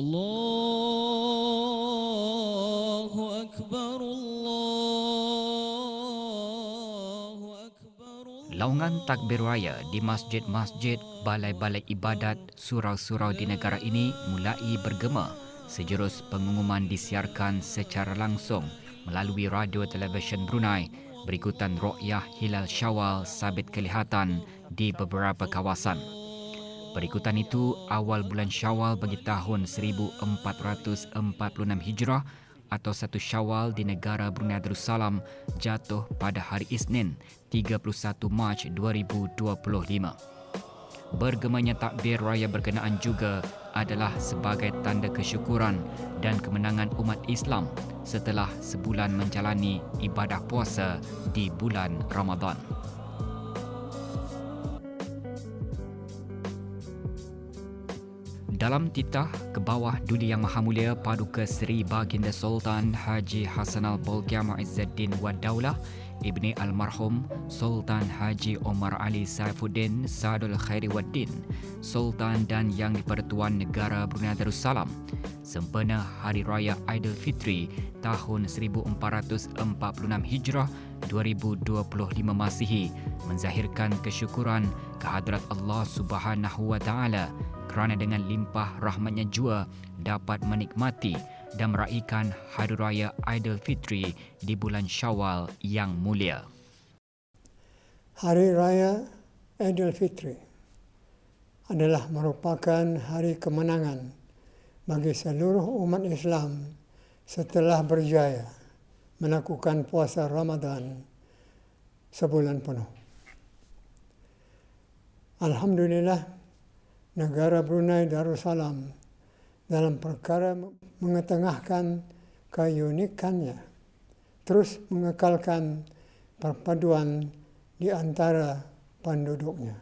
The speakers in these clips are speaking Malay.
الله أكبر الله أكبر Laungan takbir raya di masjid-masjid, balai-balai ibadat, surau-surau di negara ini mulai bergema. Sejurus pengumuman disiarkan secara langsung melalui radio televisyen Brunei berikutan ru'yah hilal syawal sabit kelihatan di beberapa kawasan. Berikutan itu, awal bulan Syawal bagi tahun 1446 Hijrah atau satu Syawal di negara Brunei Darussalam jatuh pada hari Isnin 31 Mac 2025. Bergemanya takbir raya berkenaan juga adalah sebagai tanda kesyukuran dan kemenangan umat Islam setelah sebulan menjalani ibadah puasa di bulan Ramadan. Dalam titah ke bawah Duli Yang Maha Mulia Paduka Seri Baginda Sultan Haji Hassan Al-Bolkiah Muizzuddin Wadaulah Ibni Almarhum Sultan Haji Omar Ali Saifuddin Sadul Khairi Waddin Sultan dan Yang di-Pertuan Negara Brunei Darussalam sempena Hari Raya Aidilfitri tahun 1446 Hijrah 2025 Masihi menzahirkan kesyukuran kehadrat Allah Subhanahu wa taala kerana dengan limpah rahmatnya jua dapat menikmati dan meraihkan Hari Raya Aidilfitri di bulan Syawal yang mulia. Hari Raya Aidilfitri adalah merupakan hari kemenangan bagi seluruh umat Islam setelah berjaya melakukan puasa Ramadan sebulan penuh. Alhamdulillah, negara Brunei Darussalam dalam perkara mengetengahkan keunikannya terus mengekalkan perpaduan di antara penduduknya.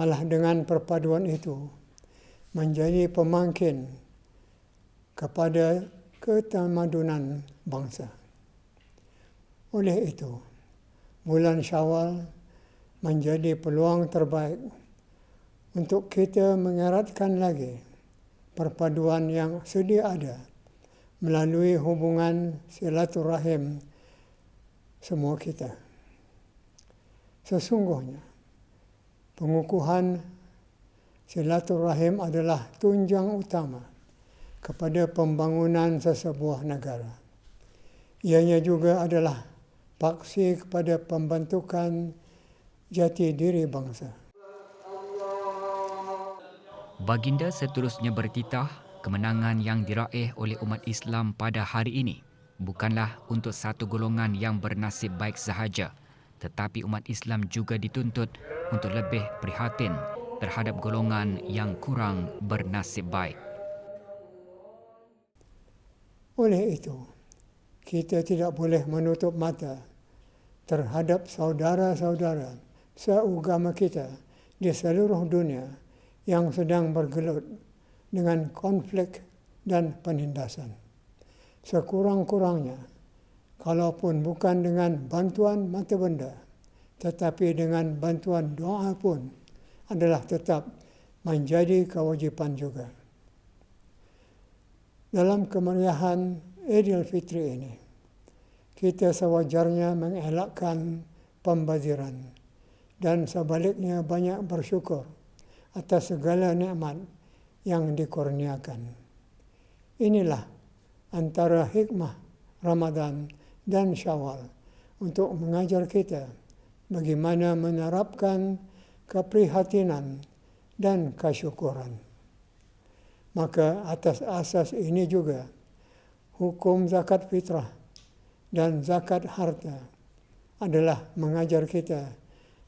Malah dengan perpaduan itu menjadi pemangkin kepada ketamadunan bangsa. Oleh itu, bulan Syawal menjadi peluang terbaik untuk kita mengeratkan lagi perpaduan yang sedia ada melalui hubungan silaturahim semua kita. Sesungguhnya, pengukuhan silaturahim adalah tunjang utama kepada pembangunan sesebuah negara. Ianya juga adalah paksi kepada pembentukan jati diri bangsa. Baginda seterusnya bertitah kemenangan yang diraih oleh umat Islam pada hari ini bukanlah untuk satu golongan yang bernasib baik sahaja tetapi umat Islam juga dituntut untuk lebih prihatin terhadap golongan yang kurang bernasib baik. Oleh itu, kita tidak boleh menutup mata terhadap saudara-saudara seagama kita di seluruh dunia yang sedang bergelut dengan konflik dan penindasan. Sekurang-kurangnya, kalaupun bukan dengan bantuan mata benda, tetapi dengan bantuan doa pun adalah tetap menjadi kewajipan juga. Dalam kemeriahan Idul Fitri ini, kita sewajarnya mengelakkan pembaziran dan sebaliknya banyak bersyukur atas segala nikmat yang dikurniakan. Inilah antara hikmah Ramadan dan Syawal untuk mengajar kita bagaimana menerapkan keprihatinan dan kesyukuran. Maka atas asas ini juga hukum zakat fitrah dan zakat harta adalah mengajar kita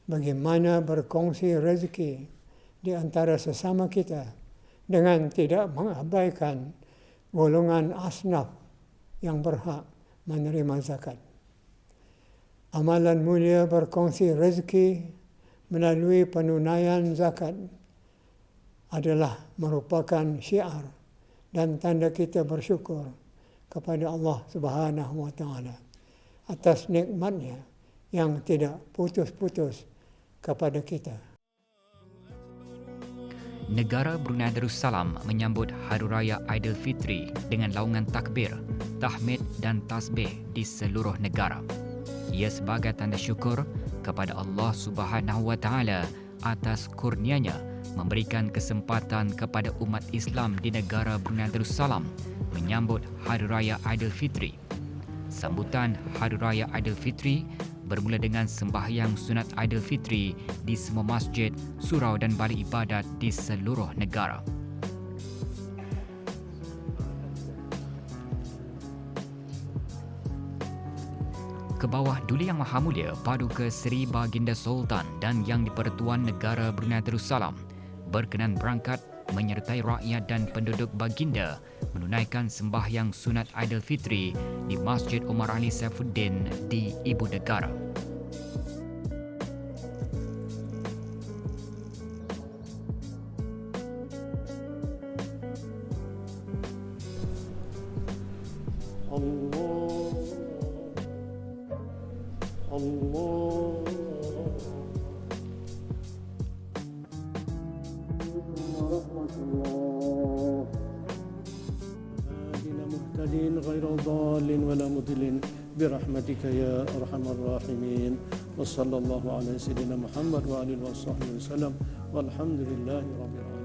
bagaimana berkongsi rezeki di antara sesama kita dengan tidak mengabaikan golongan asnaf yang berhak menerima zakat. Amalan mulia berkongsi rezeki melalui penunaian zakat adalah merupakan syiar dan tanda kita bersyukur kepada Allah Subhanahu wa taala atas nikmatnya yang tidak putus-putus kepada kita. Negara Brunei Darussalam menyambut Hari Raya Aidilfitri dengan laungan takbir, tahmid dan tasbih di seluruh negara. Ia sebagai tanda syukur kepada Allah Subhanahu Wa Taala atas kurnianya memberikan kesempatan kepada umat Islam di negara Brunei Darussalam menyambut Hari Raya Aidilfitri. Sambutan Hari Raya Aidilfitri bermula dengan sembahyang sunat Aidilfitri di semua masjid, surau dan balai ibadat di seluruh negara. Ke bawah Duli Yang Maha Mulia Paduka Seri Baginda Sultan dan Yang di-Pertuan Negara Brunei Darussalam berkenan berangkat menyertai rakyat dan penduduk baginda menunaikan sembahyang sunat Aidilfitri di Masjid Omar Ali Saifuddin di Ibu Negara. الراحمين وصلى الله على سيدنا محمد وعلى آله وصحبه وسلم والحمد لله رب العالمين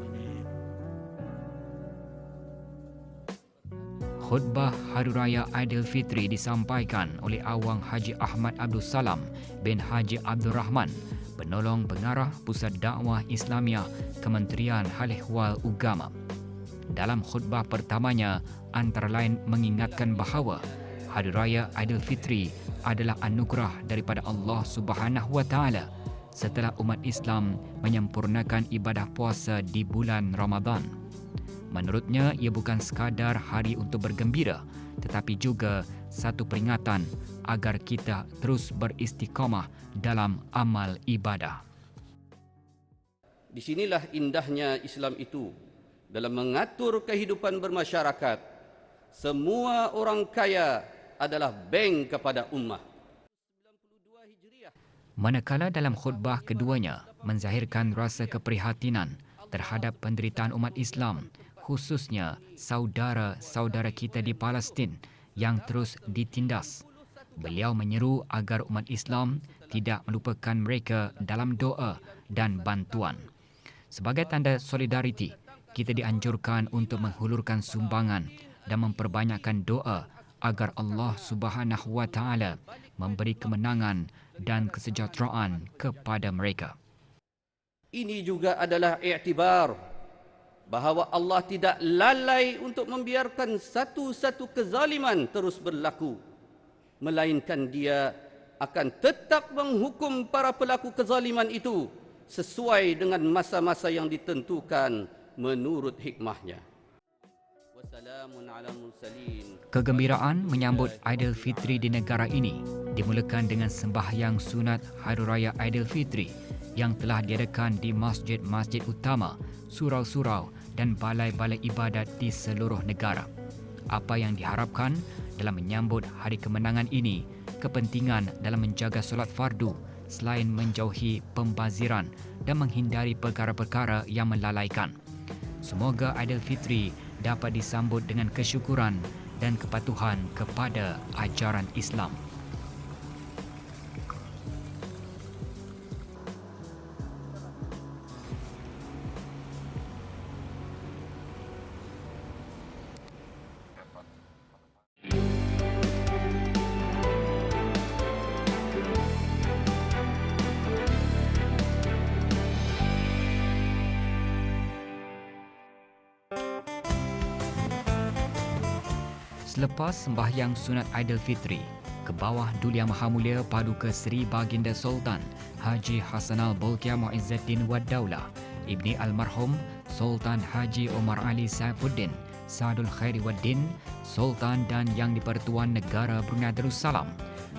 Khutbah Hari Raya Aidilfitri disampaikan oleh Awang Haji Ahmad Abdul Salam bin Haji Abdul Rahman, penolong pengarah Pusat Dakwah Islamiah Kementerian Hal Ehwal Ugama. Dalam khutbah pertamanya, antara lain mengingatkan bahawa Hari Raya Aidilfitri adalah anugerah daripada Allah Subhanahu Wa Taala setelah umat Islam menyempurnakan ibadah puasa di bulan Ramadan. Menurutnya, ia bukan sekadar hari untuk bergembira tetapi juga satu peringatan agar kita terus beristiqamah dalam amal ibadah. Di sinilah indahnya Islam itu dalam mengatur kehidupan bermasyarakat. Semua orang kaya adalah bank kepada ummah. Manakala dalam khutbah keduanya menzahirkan rasa keprihatinan terhadap penderitaan umat Islam, khususnya saudara-saudara kita di Palestin yang terus ditindas. Beliau menyeru agar umat Islam tidak melupakan mereka dalam doa dan bantuan. Sebagai tanda solidariti, kita dianjurkan untuk menghulurkan sumbangan dan memperbanyakkan doa agar Allah Subhanahu wa taala memberi kemenangan dan kesejahteraan kepada mereka. Ini juga adalah iktibar bahawa Allah tidak lalai untuk membiarkan satu-satu kezaliman terus berlaku melainkan dia akan tetap menghukum para pelaku kezaliman itu sesuai dengan masa-masa yang ditentukan menurut hikmahnya. Kegembiraan menyambut Aidilfitri di negara ini dimulakan dengan sembahyang sunat Hari Raya Aidilfitri yang telah diadakan di masjid-masjid utama, surau-surau dan balai-balai ibadat di seluruh negara. Apa yang diharapkan dalam menyambut hari kemenangan ini, kepentingan dalam menjaga solat fardu selain menjauhi pembaziran dan menghindari perkara-perkara yang melalaikan. Semoga Aidilfitri dapat disambut dengan kesyukuran dan kepatuhan kepada ajaran Islam. Selepas sembahyang sunat Aidilfitri, ke bawah Duli Yang Maha Mulia Paduka Seri Baginda Sultan Haji Hasanal Bolkiah Muizzuddin Wad Daulah, Ibni Almarhum Sultan Haji Omar Ali Saifuddin, Sadul Khairi Waddin, Sultan dan Yang di-Pertuan Negara Brunei Darussalam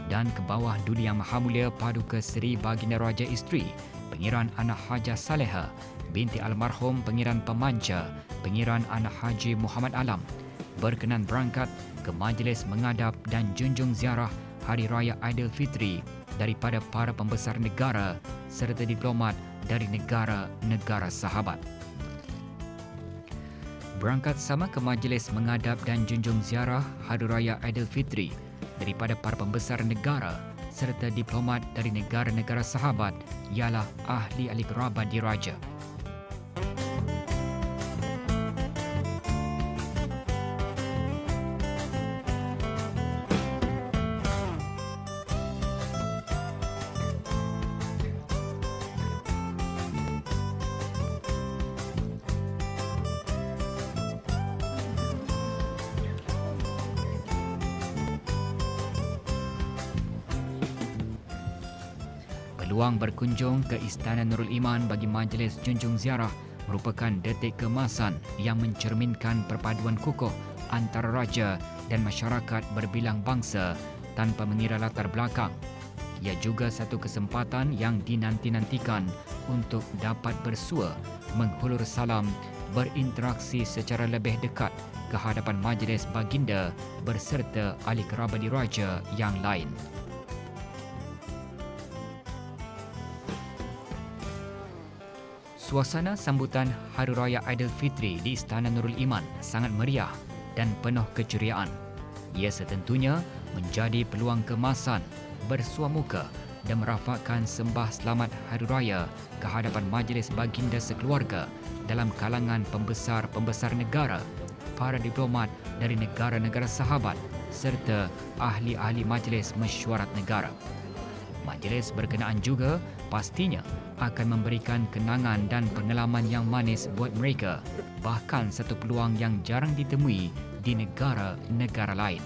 dan ke bawah Duli Yang Maha Mulia Paduka Seri Baginda Raja Isteri, Pengiran Anak Haja Saleha, binti almarhum Pengiran Pemanca, Pengiran Anak Haji Muhammad Alam, berkenan berangkat ke majlis mengadap dan junjung ziarah Hari Raya Aidilfitri daripada para pembesar negara serta diplomat dari negara-negara sahabat. Berangkat sama ke majlis mengadap dan junjung ziarah Hari Raya Aidilfitri daripada para pembesar negara serta diplomat dari negara-negara sahabat ialah ahli-ahli kerabat diraja. Peluang berkunjung ke Istana Nurul Iman bagi majlis junjung ziarah merupakan detik kemasan yang mencerminkan perpaduan kukuh antara raja dan masyarakat berbilang bangsa tanpa mengira latar belakang. Ia juga satu kesempatan yang dinanti-nantikan untuk dapat bersua, menghulur salam, berinteraksi secara lebih dekat ke hadapan majlis baginda berserta ahli kerabat diraja yang lain. Suasana sambutan Hari Raya Aidilfitri di Istana Nurul Iman sangat meriah dan penuh keceriaan. Ia setentunya menjadi peluang kemasan bersuamuka dan merafakkan sembah selamat Hari Raya ke hadapan majlis baginda sekeluarga dalam kalangan pembesar-pembesar negara, para diplomat dari negara-negara sahabat serta ahli-ahli majlis mesyuarat negara. Majlis berkenaan juga pastinya akan memberikan kenangan dan pengalaman yang manis buat mereka, bahkan satu peluang yang jarang ditemui di negara-negara lain.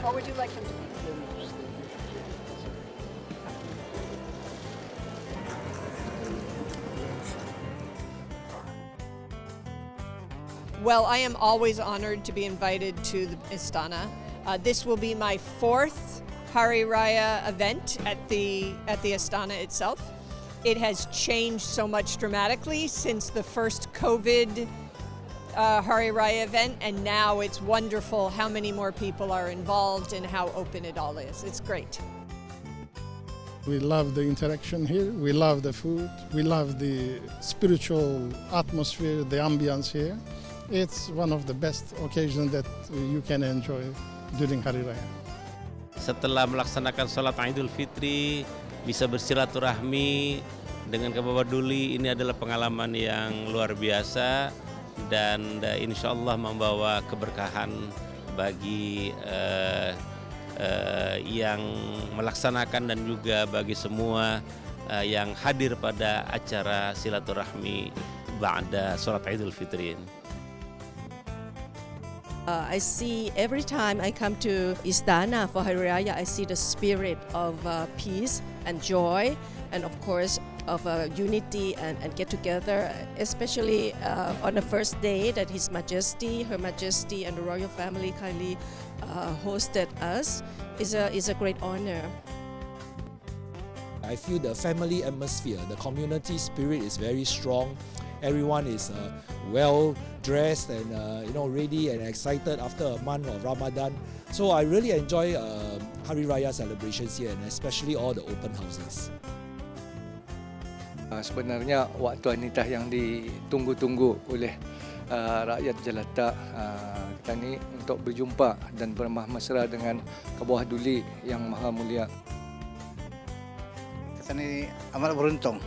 What would you like him to be? Well, I am always honored to be invited to the Istana. Uh, this will be my fourth Hari Raya event at the at the Astana itself. It has changed so much dramatically since the first COVID uh, Hari Raya event, and now it's wonderful how many more people are involved and how open it all is. It's great. We love the interaction here. We love the food. We love the spiritual atmosphere, the ambience here. It's one of the best occasions that you can enjoy during Hari Raya. setelah melaksanakan sholat Idul Fitri bisa bersilaturahmi dengan ke bawah Duli ini adalah pengalaman yang luar biasa dan uh, insya Allah membawa keberkahan bagi uh, uh, yang melaksanakan dan juga bagi semua uh, yang hadir pada acara silaturahmi ba'da sholat Idul Fitri ini. Uh, I see every time I come to Istana for Hari Raya, I see the spirit of uh, peace and joy, and of course of uh, unity and, and get together. Especially uh, on the first day that His Majesty, Her Majesty, and the royal family kindly uh, hosted us is a is a great honor. I feel the family atmosphere, the community spirit is very strong. Everyone is uh, well dressed and uh, you know ready and excited after a month of Ramadan. So I really enjoy uh, Hari Raya celebrations here and especially all the open houses. Uh, sebenarnya waktu Anitah yang ditunggu-tunggu oleh uh, rakyat Jelata uh, kita ni untuk berjumpa dan bermah mesra dengan Kebawah Duli yang Maha Mulia. Kita ni amat beruntung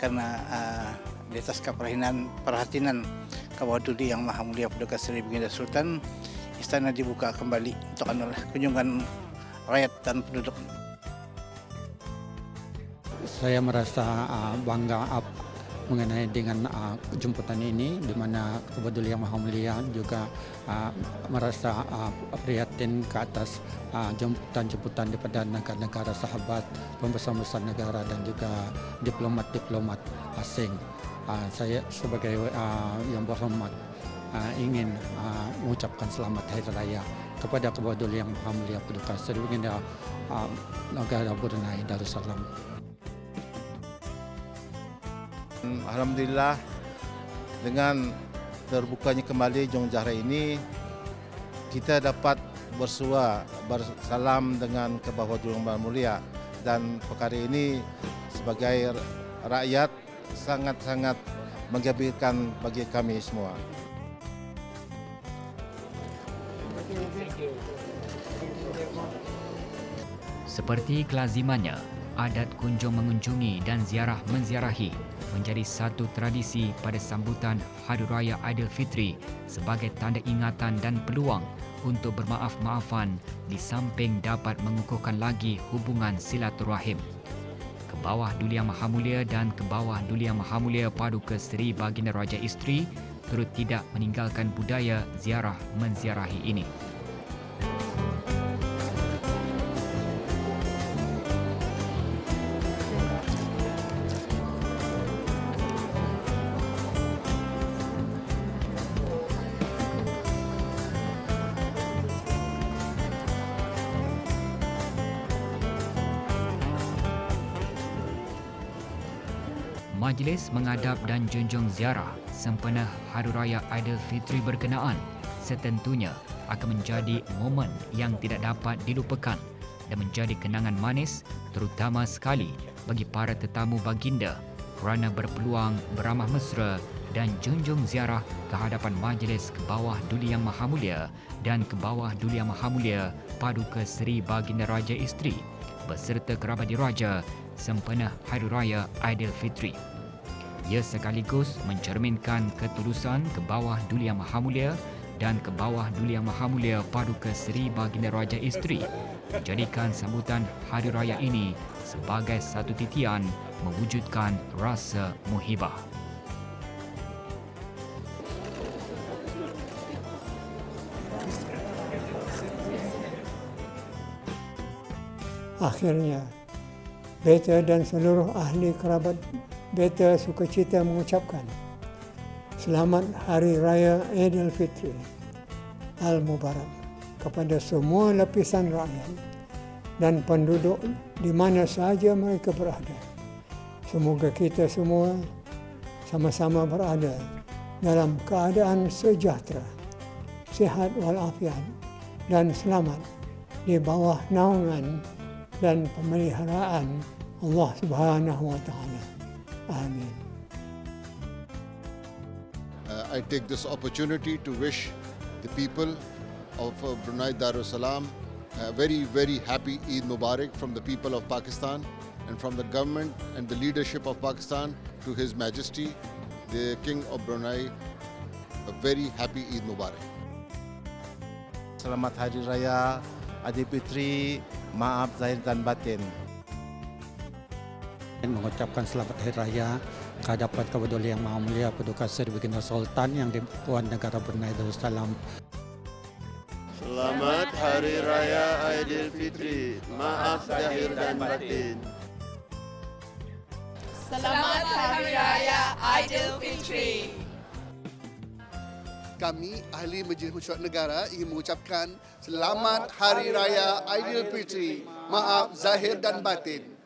karena uh, di atas keperahinan perhatian Kebawah Duli yang Maha Mulia Paduka Seri Baginda Sultan istana dibuka kembali untuk anulah kunjungan rakyat dan penduduk. saya merasa uh, bangga uh, mengenai dengan uh, jemputan ini di mana Kepedulian Yang Maha Mulia juga uh, merasa uh, prihatin ke atas uh, jemputan-jemputan daripada negara-negara sahabat, pembesar-besar negara dan juga diplomat-diplomat asing. Uh, saya sebagai uh, yang berhormat uh, ingin uh, mengucapkan selamat Hari Raya kepada Kepedulian Yang Maha Mulia Paduka Seri Baginda uh, negara Brunei Darussalam. Alhamdulillah dengan terbukanya kembali Jong Jahra ini kita dapat bersua bersalam dengan ke bawah Jurang Mulia dan perkara ini sebagai rakyat sangat-sangat menggembirakan bagi kami semua. Seperti kelazimannya, adat kunjung mengunjungi dan ziarah menziarahi menjadi satu tradisi pada sambutan Hari Raya Aidilfitri sebagai tanda ingatan dan peluang untuk bermaaf-maafan di samping dapat mengukuhkan lagi hubungan silaturahim. Bawah Duli Yang Maha Mulia dan ke bawah Duli Yang Maha Mulia Paduka Seri Baginda Raja Isteri turut tidak meninggalkan budaya ziarah menziarahi ini. Majlis mengadap dan junjung ziarah sempena Hari Raya Aidilfitri berkenaan. Setentunya akan menjadi momen yang tidak dapat dilupakan dan menjadi kenangan manis terutama sekali bagi para tetamu baginda kerana berpeluang beramah mesra dan junjung ziarah ke hadapan majlis ke bawah Duli Yang Maha Mulia dan ke bawah Duli Yang Maha Mulia Paduka Seri Baginda Raja Isteri beserta kerabat diraja sempena Hari Raya Aidilfitri. Ia sekaligus mencerminkan ketulusan ke bawah Duli Yang Maha Mulia dan ke bawah Duli Yang Maha Mulia Paduka Seri Baginda Raja Isteri menjadikan sambutan Hari Raya ini sebagai satu titian mewujudkan rasa muhibah. Akhirnya, Beta dan seluruh ahli kerabat Beta sukacita mengucapkan Selamat Hari Raya Aidilfitri Al-Mubarak kepada semua lapisan rakyat dan penduduk di mana sahaja mereka berada. Semoga kita semua sama-sama berada dalam keadaan sejahtera, sihat walafiat dan selamat di bawah naungan dan pemeliharaan Allah Subhanahu wa taala. Amin. Uh, I take this opportunity to wish the people of uh, Brunei Darussalam a very, very happy Eid Mubarak from the people of Pakistan and from the government and the leadership of Pakistan to His Majesty, the King of Brunei, a very happy Eid Mubarak. Selamat Hari Raya Aidilfitri, maaf zahir dan batin. Mengucapkan selamat Hari Raya ke hadapan Kepedulian Yang Maha Mulia Paduka Seri Baginda Sultan yang di Tuan Negara Brunei Darussalam. Selamat Hari Raya Aidilfitri. Maaf zahir dan batin. Selamat Hari Raya Aidilfitri. Kami ahli Majlis Mesyuarat Negara ingin mengucapkan Selamat Hari Raya Aidilfitri. Maaf zahir dan batin.